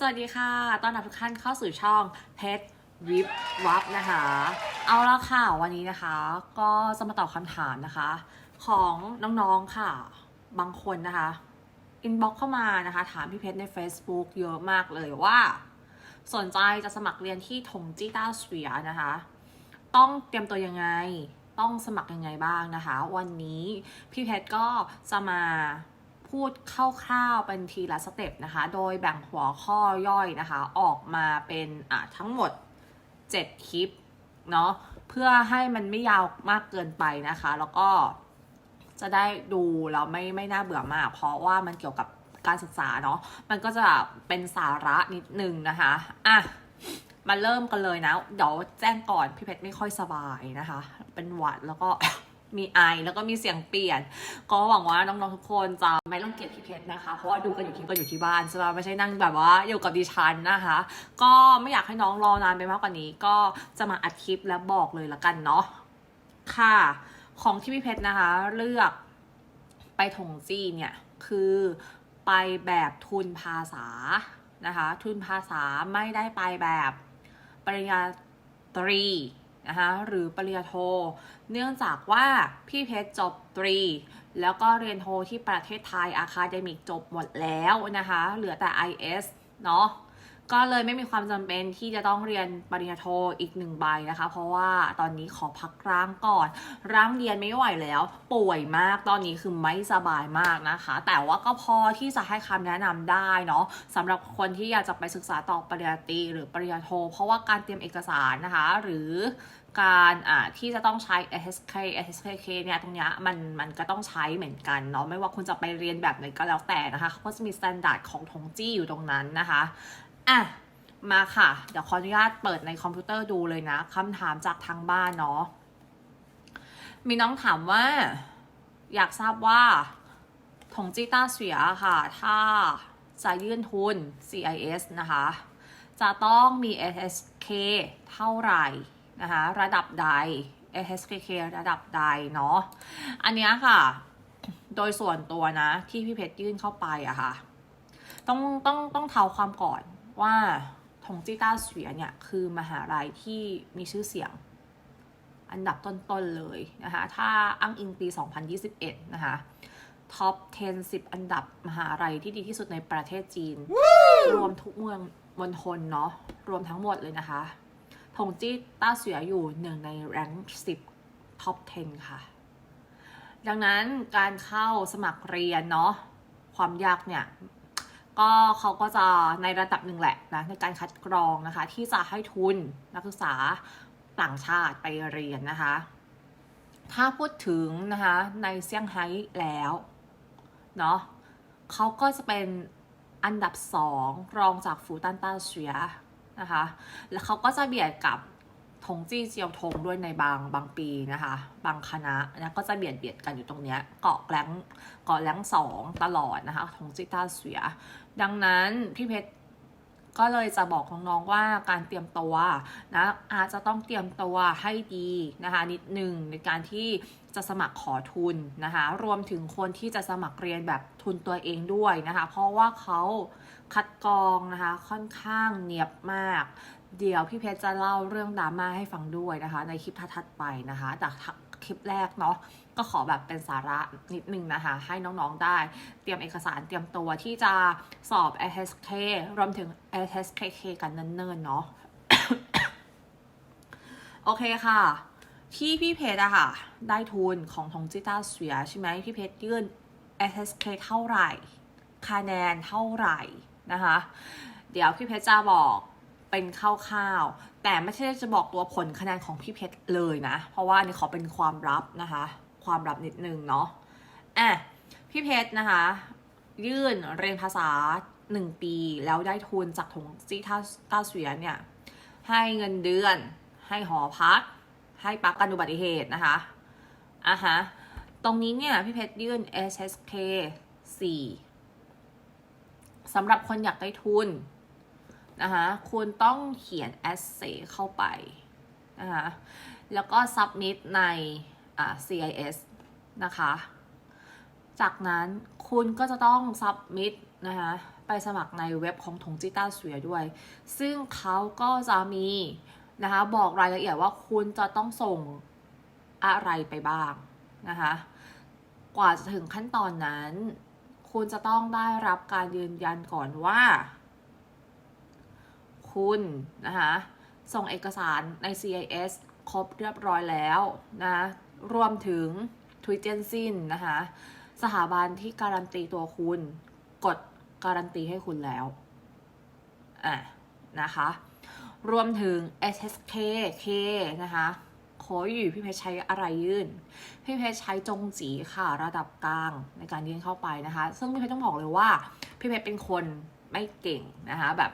สวัสดีค่ะ ตอนรับทุกท่านเข้าสู่ช่องเพชรวิบวับนะคะ เอาละค่ะ วันนี้นะคะ ก็จะมาตอบคำถามนะคะ ของน้องๆค่ะ บางคนนะคะ อินบ็อกเข้ามานะคะ ถามพี่เพชรใน Facebook เยอะมากเลยว่า สนใจจะสมัครเรียนที่ทงจีต้าสเวียนะคะ ต้องเตรียมตัวยังไง ต้องสมัครยังไงบ้างนะคะ วันนี้พี่เพชรก็จะมา พูดคร่าวๆเป็นทีละสเต็ปนะคะ โดยแบ่งหัวข้อย่อยนะคะ ออกมาเป็นอะทั้งหมด 7 คลิปเนาะเพื่อให้มันไม่ยาวมากเกินไปนะคะ แล้วก็จะได้ดูแล้วไม่ไม่น่าเบื่อมาก เพราะว่ามันเกี่ยวกับการศึกษาเนาะมันก็จะเป็นสาระนิดนึงนะคะอะมาเริ่มกันเลยนะ เดี๋ยวแจ้งก่อนพี่เพชรไม่ค่อยสบายนะคะ เป็นหวัดแล้วก็ มีไอแล้วก็มีเสียงเปลี่ยน ก็หวังว่าน้องๆทุกคนจะไม่รังเกียจพี่เพชรนะคะ เพราะว่าดูกันอยู่ที่ก็อยู่ที่บ้านใช่ไหมไม่ใช่นั่งแบบว่าอยู่กับดิฉันนะคะ ก็ไม่อยากให้น้องรอนานไปมากกว่านี้ ก็จะมาอัดคลิปแล้วบอกเลยละกันเนาะค่ะ ของที่พี่เพชรนะคะ เลือกไปถงจีนเนี่ยคือไปแบบทุนภาษานะคะ ทุนภาษาไม่ได้ไปแบบปริญญาตรี นะคะหรือปริญญาโท เนื่องจากว่าพี่เพชรจบตรี แล้วก็เรียนโทที่ประเทศไทยอาคาเดมิกจบหมดแล้วนะคะ เหลือแต่ IS เนาะ ก็เลยไม่มีความจำเป็นที่จะต้องเรียนปริญญาโทอีกหนึ่งใบนะคะ เพราะว่าตอนนี้ขอพักร่างก่อน ร่างเรียนไม่ไหวแล้ว ป่วยมากตอนนี้คือไม่สบายมากนะคะ แต่ว่าก็พอที่จะให้คำแนะนำได้เนาะสำหรับคนที่อยากจะไปศึกษาต่อปริญญาตรีหรือปริญญาโท เพราะว่าการเตรียมเอกสารนะคะ หรือการที่จะต้องใช้ SSK SSK เนี่ยตรงนี้มันมันก็ต้องใช้เหมือนกันเนาะไม่ว่าคุณจะไปเรียนแบบไหนก็แล้วแต่นะคะเขาก็จะมีมาตรฐานของทงจี้อยู่ตรงนั้นนะคะ อะ มาค่ะ เดี๋ยวขออนุญาตเปิดในคอมพิวเตอร์ดูเลยนะคำถามจากทางบ้านเนาะมีน้องถามว่า อยากทราบว่าทงจีต้าเสียค่ะ ถ้าจะยื่นทุน CIS นะคะ จะต้องมี SSK เท่าไหร่นะคะ ระดับใด SSK ระดับใดเนาะ อันนี้ค่ะ โดยส่วนตัวนะ ที่พี่เพชรยื่นเข้าไปอะค่ะ ต้องต้องต้องเท้าความก่อน ว่าทงจีต้าเสียเนี่ยคือมหาลัยที่มีชื่อเสียงอันดับต้นๆเลยนะคะ ถ้าอ้างอิงปี 2021 นะคะ ท็อป 10 10 อันดับมหาลัยที่ดีที่สุดในประเทศจีน รวมทุกเมืองมณฑลเนาะ รวมทั้งหมดเลยนะคะทงจี้ต้าเสียอยู่หนึ่งในแรงค์10 ท็อป 10 ค่ะ ดังนั้นการเข้าสมัครเรียนเนาะ ความยากเนี่ย ก็เขาก็จะในระดับหนึ่งแหละนะในการคัดกรองนะคะ ที่จะให้ทุนนักศึกษาต่างชาติไปเรียนนะคะ ถ้าพูดถึงนะคะในเซี่ยงไฮ้แล้วเนาะเขาก็จะเป็นอันดับสองรองจากฟูตันต้าเซียนะคะ แล้วเขาก็จะเบียดกับ ทงจี้เจียวทงด้วยในบางบางปีนะคะ บางคณะนะก็จะเบียดเบียดกันอยู่ตรงเนี้ยเกาะแรงเกาะแรงสองตลอดนะคะทงจี้ต้าเซีย ดังนั้นพี่เพชรก็เลยจะบอกน้องๆว่าการเตรียมตัวนะอาจจะต้องเตรียมตัวให้ดีนะคะนิดหนึ่งในการที่จะสมัครขอทุนนะคะรวมถึงคนที่จะสมัครเรียนแบบทุนตัวเองด้วยนะคะ เพราะว่าเขาคัดกรองนะคะค่อนข้างเนียบมาก เดี๋ยวพี่เพชรจะเล่าเรื่องดราม่าให้ฟังด้วยนะคะ ในคลิปถัดๆไปนะคะแต่คลิปแรกเนาะก็ขอแบบเป็นสาระนิดนึงนะคะ ให้น้องๆได้เตรียมเอกสารเตรียมตัวที่จะสอบ SSK รวมถึง SSKK กันเนิ่นๆเนาะโอเคค่ะ ที่พี่เพชรอะค่ะ ได้ทุนของทงจิต้าเสียใช่ไหมพี่เพชรยื่น SSK เท่าไหร่คะแนนเท่าไหร่นะคะ เดี๋ยวพี่เพชรจะบอก เป็นคร่าวๆ แต่ไม่ใช่จะบอกตัวผลคะแนนของพี่เพชรเลยนะ เพราะว่านี่ขอเป็นความลับนะคะ ความลับนิดนึงเนาะอะพี่เพชรนะคะ ยื่นเรียนภาษา 1 ปี แล้วได้ทุนจากทงจีท่าต้าเสียเนี่ยให้เงินเดือน ให้หอพัก ให้ประกันอุบัติเหตุนะคะอะฮะตรงนี้เนี่ยพี่เพชรยื่น SSK 4สำหรับคนอยากได้ทุน นะคะคุณต้องเขียน essay เข้าไปนะคะแล้วก็ submit ใน CIS นะคะ จากนั้นคุณก็จะต้อง submit นะคะไปสมัครในเว็บของทงจิต้าเสียด้วย ซึ่งเขาก็จะมีนะคะบอกรายละเอียดว่าคุณจะต้องส่งอะไรไปบ้างนะคะกว่าจะถึงขั้นตอนนั้น คุณจะต้องได้รับการยืนยันก่อนว่า คุณนะคะส่งเอกสารใน CIS ครบเรียบร้อยแล้วนะรวมถึงทวิตเจนซินนะคะสถาบันที่การันตีตัวคุณ กดการันตีให้คุณแล้วอะนะคะรวมถึง SSK K นะคะโคอยู่พี่เพชรใช้อะไรยื่น พี่เพชรใช้จงจีค่ะระดับกลางในการยื่นเข้าไปนะคะ ซึ่งพี่เพชรต้องบอกเลยว่า พี่เพชรเป็นคนไม่เก่งนะคะแบบ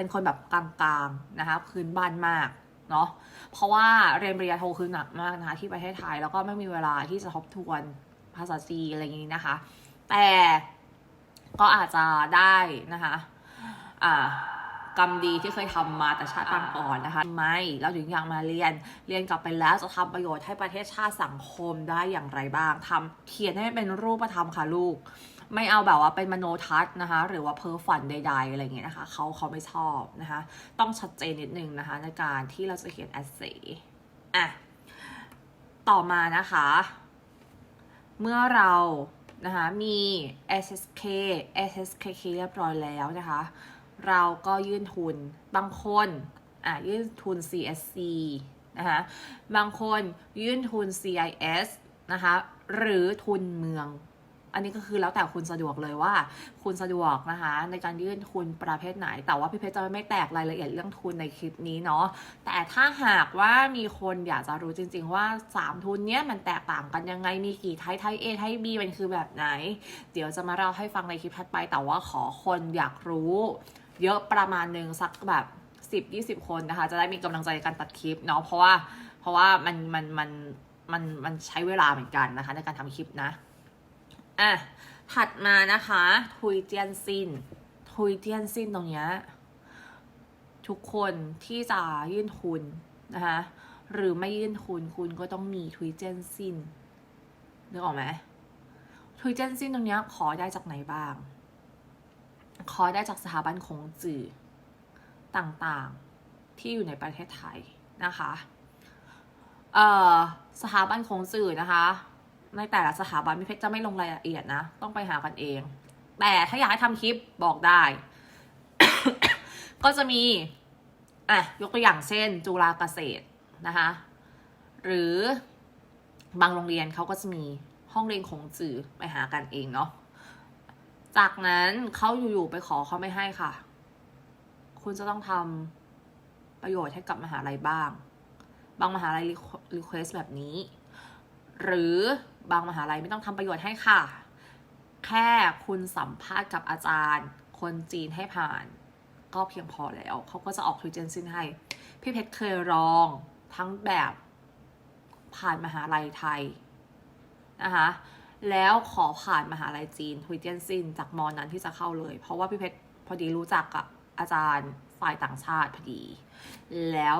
เป็นคนแบบกลางๆนะคะพื้นบ้านมากเนาะเพราะว่าเรียนปริญญาโทคือหนักมากนะคะที่ประเทศไทยแล้วก็ไม่มีเวลาที่จะทบทวนภาษาจีอะไรอย่างนี้นะคะ แต่ก็อาจจะได้นะคะอ่ากรรมดีที่เคยทำมาแต่ชาติปางก่อนนะคะไม่เราถึงอยากมาเรียนเรียนกลับไปแล้วจะทำประโยชน์ให้ประเทศชาติสังคมได้อย่างไรบ้างทำเขียนให้เป็นรูปธรรมค่ะลูก ไม่เอาแบบว่าเป็นมโนทัศน์นะคะ หรือว่าเพ้อฝันใด ๆ อะไรเงี้ยนะคะเขาเขาไม่ชอบนะคะ ต้องชัดเจนนิดนึงนะคะ ในการที่เราจะเขียนแอสเซอะต่อมานะคะ เมื่อเรานะคะมี SSK SSKK เรียบร้อยแล้วนะคะ เราก็ยื่นทุนบางคนอะยื่นทุน CSC นะคะบางคนยื่นทุน CIS นะคะหรือทุนเมือง อันนี้ก็คือแล้วแต่คุณสะดวกเลยว่า คุณสะดวกนะคะ ในการยื่นทุนประเภทไหน แต่ว่าพี่เพชรจะไม่แตกรายละเอียดเรื่องทุนในคลิปนี้เนาะแต่ถ้าหากว่ามีคนอยากจะรู้จริง ๆ ว่า 3 ทุนเนี้ยมันแตกต่างกันยังไงมีกี่ไทยไทย A ไทย B มันคือแบบไหน เดี๋ยวจะมาเล่าให้ฟังในคลิปถัดไป แต่ว่าขอคนอยากรู้ เยอะประมาณหนึ่งสักแบบ10-20 คนนะคะ จะได้มีกำลังใจในการตัดคลิปเนาะเพราะว่าเพราะว่ามันมันมันมันมันใช้เวลาเหมือนกันนะคะ ในการทำคลิปนะ อะ ถัดมานะคะ ทุยเจียนซิน ทุยเจียนซินตรงเนี้ยทุกคนที่จะยื่นทุนนะคะหรือไม่ยื่นทุนคุณก็ต้องมีทุยเจียนซินนึกออกไหมทุยเจียนซินตรงเนี้ยขอได้จากไหนบ้าง ขอได้จากสถาบันคงจื่อต่างๆที่อยู่ในประเทศไทยนะคะ เอ่อ สถาบันคงจื่อนะคะ ในแต่ละสถาบันพี่เพชรจะไม่ลงรายละเอียดนะ ต้องไปหากันเอง แต่ถ้าอยากให้ทำคลิปบอกได้ ก็จะมีอะยกตัวอย่างเช่น จุฬาเกษตรนะคะหรือบางโรงเรียนเขาก็จะมีห้องเรียนของจื่อไปหากันเองเนาะจากนั้นเขาอยู่ๆไปขอเขาไม่ให้ค่ะ คุณจะต้องทำประโยชน์ให้กับมหาลัยบ้าง บางมหาลัยรีเควสแบบนี้ หรือบางมหาลัยไม่ต้องทำประโยชน์ให้ค่ะ แค่คุณสัมภาษณ์กับอาจารย์ คนจีนให้ผ่าน ก็เพียงพอแล้วเขาก็จะออกทวิเจนซินให้ พี่เพชรเคยลองทั้งแบบผ่านมหาลัยไทยนะคะแล้วขอผ่านมหาลัยจีนทวิเจนซินจากมอนั้นที่จะเข้าเลย เพราะว่าพี่เพชรพอดีรู้จักกับอาจารย์ฝ่ายต่างชาติพอดี แล้ว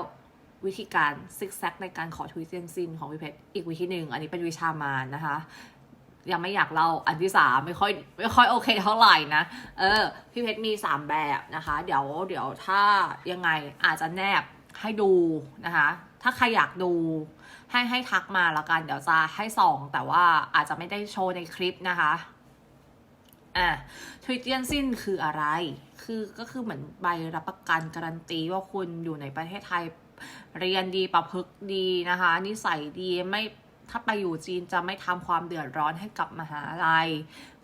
วิธีการซิกแซกในการขอทวิเจนซินของพี่เพชรอีกวิธีหนึ่ง อันนี้เป็นวิชามานนะคะ ยังไม่อยากเล่าอันที่สามไม่ค่อยไม่ค่อยโอเคเท่าไหร่นะ เออ พี่เพชรมีสามแบบนะคะ เดี๋ยวเดี๋ยวถ้ายังไงอาจจะแนบให้ดูนะคะ ถ้าใครอยากดูให้ให้ทักมาล้วกัน เดี๋ยวจะให้ส่องแต่ว่าอาจจะไม่ได้โชว์ในคลิปนะคะอะทวิตเตียนซินคืออะไร คือก็คือเหมือนใบรับประกันการันตีว่าคุณอยู่ในประเทศไทย เรียนดีประพฤกดีนะคะ นิสัยดีไม่ถ้าไปอยู่จีนจะไม่ทำความเดือดร้อนให้กับมหาลัย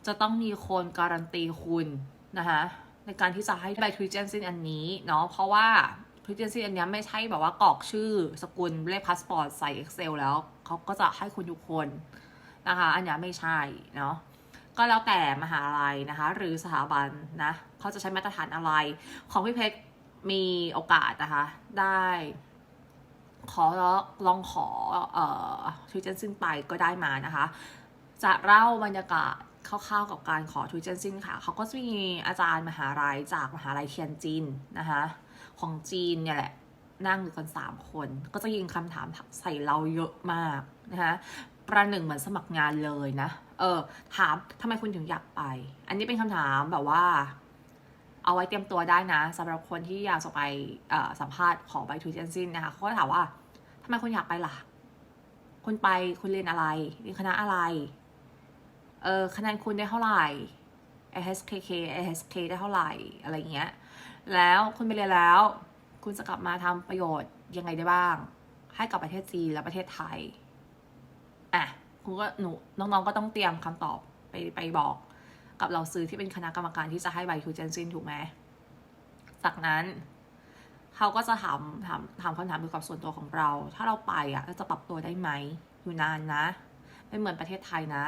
จะต้องมีคนการันตีคุณนะคะในการที่จะให้ใบทวิเตียนซินอันนี้เนาะเพราะว่าทวิเตียนซินอันนี้ไม่ใช่แบบว่ากรอกชื่อสกุลเลขพาสปอร์ตใส่ Excel แล้วเขาก็จะให้คุณทุกคนนะคะ อันนี้ไม่ใช่เนาะก็แล้วแต่มหาลัยนะคะ หรือสถาบันนะเขาจะใช้มาตรฐานอะไร ของพี่เพชรมีโอกาสนะคะ ได้ ขอลองขอเอ่อทวิตเจนซินไปก็ได้มานะคะ จะเล่าบรรยากาศคร่าวๆกับการขอทวิตเจนซินค่ะ เขาก็จะมีอาจารย์มหาลัยจากมหาลัยเทียนจินนะคะของจีนเนี่ยแหละนั่งอยู่กันสามคน ก็จะยิงคำถามใส่เราเยอะมากนะคะประหนึ่งเหมือนสมัครงานเลยนะ เออถามทำไมคุณถึงอยากไป อันนี้เป็นคำถามแบบว่า เอาไว้เตรียมตัวได้นะสำหรับคนที่อยากจะไปสัมภาษณ์ขอใบทุนเจนซินนะคะเขาก็ถามว่าทำไมคุณอยากไปล่ะ คุณไปคุณเรียนอะไรเรียนคณะอะไรเออคะแนนคุณได้เท่าไหร่ ASKK ASK ได้เท่าไหร่อะไรเงี้ย แล้วคุณไปเรียนแล้ว คุณจะกลับมาทำประโยชน์ยังไงได้บ้าง ให้กับประเทศจีนและประเทศไทย อะ คุณก็หนูน้องๆก็ต้องเตรียมคำตอบไปไปบอก กับเราซื้อที่เป็นคณะกรรมการที่จะให้ใบทูเจนซินถูกไหมจากนั้นเขาก็จะถามถามถามคำถามเกี่ยวกับส่วนตัวของเรา ถ้าเราไปอะเราจะปรับตัวได้ไหมอยู่นานนะ ไม่เหมือนประเทศไทยนะ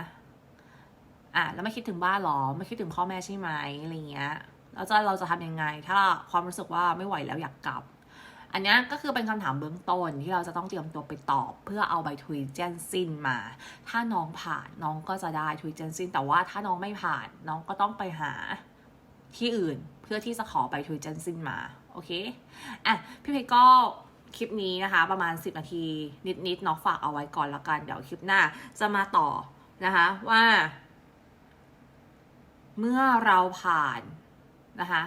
อะแล้วไม่คิดถึงบ้านหรอ ไม่คิดถึงพ่อแม่ใช่ไหมอะไรเงี้ยเราจะเราจะทำยังไง ถ้าความรู้สึกว่าไม่ไหวแล้วอยากกลับ อันนี้ก็คือเป็นคำถามเบื้องต้นที่เราจะต้องเตรียมตัวไปตอบ เพื่อเอาใบทุยเจนซินมา ถ้าน้องผ่านน้องก็จะได้ทุยเจนซินแต่ว่าถ้าน้องไม่ผ่านน้องก็ต้องไปหาที่อื่นเพื่อที่จะขอใบทุยเจนซินมาโอเคอะพี่เพชรก็คลิปนี้นะคะ ประมาณ 10 นาทีนิดๆน้องฝากเอาไว้ก่อนละกันเดี๋ยวคลิปหน้าจะมาต่อนะคะว่า เมื่อเราผ่านนะคะ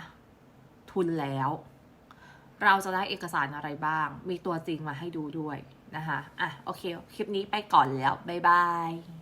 ทุนแล้ว เราจะได้เอกสารอะไรบ้าง มีตัวจริงมาให้ดูด้วยนะคะ อะ โอเค คลิปนี้ไปก่อนแล้ว บ๊ายบาย